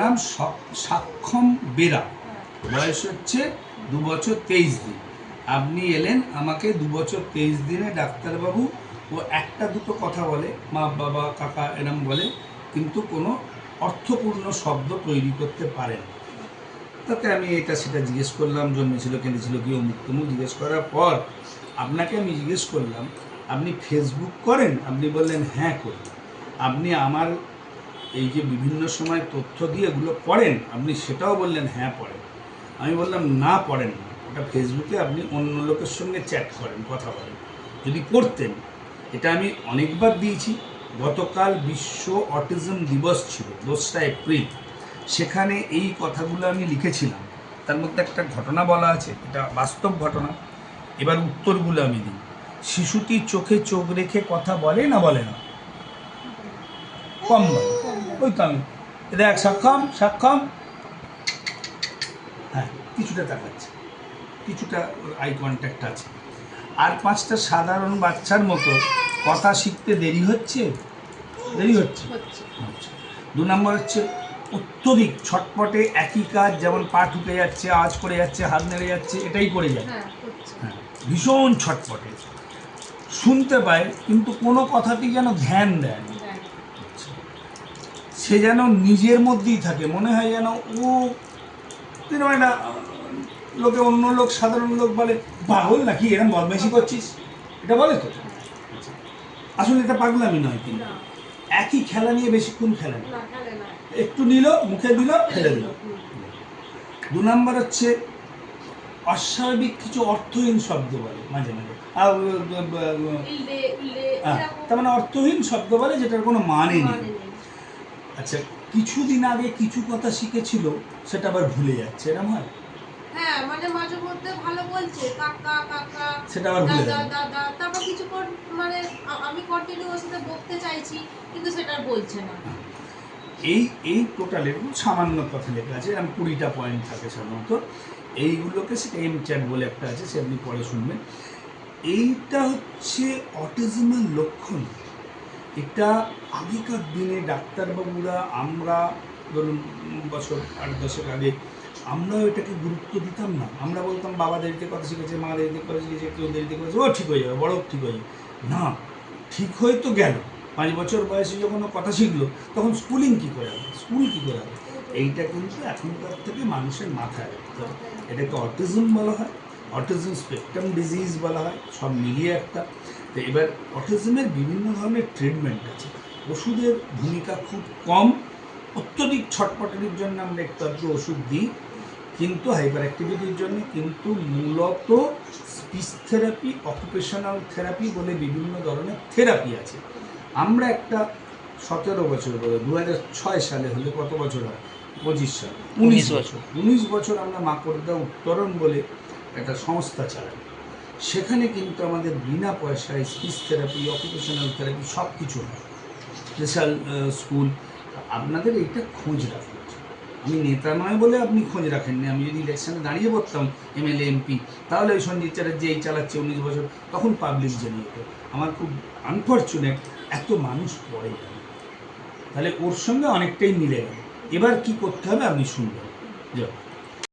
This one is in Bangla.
নাম সাক্ষম বেরা। বয়স হচ্ছে দু বছর তেইশ দিন। আপনি এলেন আমাকে দু বছর তেইশ দিনে ডাক্তারবাবু ও একটা দুটো কথা বলে, মা, বাবা, কাকা এরম বলে, কিন্তু কোনো অর্থপূর্ণ শব্দ তৈরি করতে পারেন। তাতে আমি এটা সেটা জিজ্ঞেস করলাম, জন্মেছিল, কেঁদেছিল, কি অমুক তমুক জিজ্ঞেস করার পর আপনাকে আমি জিজ্ঞেস করলাম, আপনি ফেসবুক করেন? আপনি বললেন হ্যাঁ করি। আপনি আমার এই যে বিভিন্ন সময় তথ্য দিয়ে এগুলো পড়েন, আপনি সেটাও বললেন হ্যাঁ পড়েন আমি বললাম, না, পড়েন না। ওটা ফেসবুকে আপনি অন্য লোকের সঙ্গে চ্যাট করেন, কথা বলেন। যদি করতেন এটা আমি অনেকবার দিয়েছি। গতকাল বিশ্ব অটিজম দিবস ছিল, দোসরা এপ্রিল। সেখানে এই কথাগুলো আমি লিখেছিলাম। তার মধ্যে একটা ঘটনা বলা আছে, এটা বাস্তব ঘটনা। এবার উত্তরগুলো আমি দিই। শিশুটি চোখে চোখ রেখে কথা বলে না বলে না? কম বলে। ওই তো আমি। এ দেখ সক্ষম সক্ষম। হ্যাঁ কিছুটা তাকাচ্ছে কিছুটা আই কন্ট্যাক্ট আছে। আর পাঁচটা সাধারণ বাচ্চার মতো কথা শিখতে দেরি হচ্ছে? দেরি হচ্ছে? আচ্ছা। দু নম্বর হচ্ছে অত্যধিক ছটপটে একই কাজ যেমন পা ঠুকে যাচ্ছে আওয়াজ করে যাচ্ছে হাত নেড়ে যাচ্ছে এটাই করে যায়। হ্যাঁ হ্যাঁ ভীষণ ছটপটে। শুনতে পায় কিন্তু কোনো কথাটি যেন ধ্যান দেয় না। সে যেন নিজের মধ্যেই থাকে। মনে হয় যেন ও একটা আহ, লোকে অন্য লোক সাধারণ লোক বলে পাগল নাকি? এরকম বদমাইশি করছিস? এটা বলে তো? আসলে এটা পাগলামি নয় কিন্তু। একই খেলা নিয়ে বেশিক্ষণ খেলে না। না না। একটু নিল মুখে দিল ফেলে দিল। দু নম্বর হচ্ছে অস্বাভাবিক কিছু অর্থহীন শব্দ বলে মাঝে মাঝে। তার মানে অর্থহীন শব্দ বলে যেটার কোনো মানে মানে নেই। আচ্ছা কিছুদিন আগে কিছু কথা শিখেছিল সেটা আবার ভুলে যাচ্ছে এরকম হয়? হ্যাঁ মানে মাঝে মধ্যে ভালো বলছে কাকা কাকা সেটা আবার ভুলে দাদা তারপর কিছুক্ষণ মানে আমি কন্টিনিউ ওর সাথে বকতে চাইছি কিন্তু সেটা বলছে না। এই এই টোটালের সামান্য কথা লেখা আছে আমি কুড়িটা পয়েন্ট থাকে সাধারণত। এইগুলোকে সেটা এম চ্যাট বলে একটা আছে সে আপনি পরে শুনবেন। এইটা হচ্ছে অটিজমের লক্ষণ। এটা আগেকার দিনে ডাক্তারবাবুরা আমরা ধরুন বছর আট দশক আগে আমরাও এটাকে গুরুত্ব দিতাম না। আমরা বলতাম, বাবা দেরিতে কথা শিখেছে, মা দেরিতে কথা শিখেছে, কেউ দেরিতে করেছে, ও ঠিক হয়ে যাবে, বড় ঠিক হয়ে যাবে। না, ঠিক হয়ে তো গেল। পাঁচ বছর বয়সে যখন কথা শিখলো, তখন স্কুলিং কী করে হবে? স্কুল কী করে হবে? এইটা কিন্তু এখনকার থেকে মানুষের মাথায় রাখতে হবে। এটাকে অটিজম বলা হয়, অটিজম স্পেকট্রাম ডিজিজ বলা হয়, সব মিলিয়ে একটা। তো এবার অটিজমের বিভিন্ন ধরনের ট্রিটমেন্ট আছে। ওষুধের ভূমিকা খুব কম অত্যধিক ছটপটানির জন্য আমরা একটু আধটু ওষুধ দিই কিন্তু হাইপার অ্যাক্টিভিটির জন্য কিন্তু মূলত স্পিচ থেরাপি অকুপেশনাল থেরাপি বলে বিভিন্ন ধরনের থেরাপি আছে। আমরা একটা সতেরো বছর বলে দু হাজার ছয় সালে হলে কত বছর হয়? পঁচিশ সাল। উনিশ বছর। উনিশ বছর আমরা মাকড়দা উত্তরণ বলে একটা সংস্থা চালাই। সেখানে কিন্তু আমাদের বিনা পয়সায় স্পিচ থেরাপি অকুপেশনাল থেরাপি সব কিছু হয় স্পেশাল স্কুল আপনাদের এইটা খোঁজ রাখা আমি নেতা নয় বলে আপনি খোঁজ রাখেননি। আমি যদি ইলেকশনে দাঁড়িয়ে পড়তাম, এমএলএ, এমপি, তাহলে ওই সঞ্জিত চ্যাটার্জি এই চালাচ্ছে উনিশ বছর, তখন পাবলিক জেনে যেত আমার খুব আনফর্চুনেট এত মানুষ পড়ে গেল। তাহলে ওর সঙ্গে অনেকটাই মিলে গেল। এবার কি করতে হবে আপনি শুনবেন। যাও।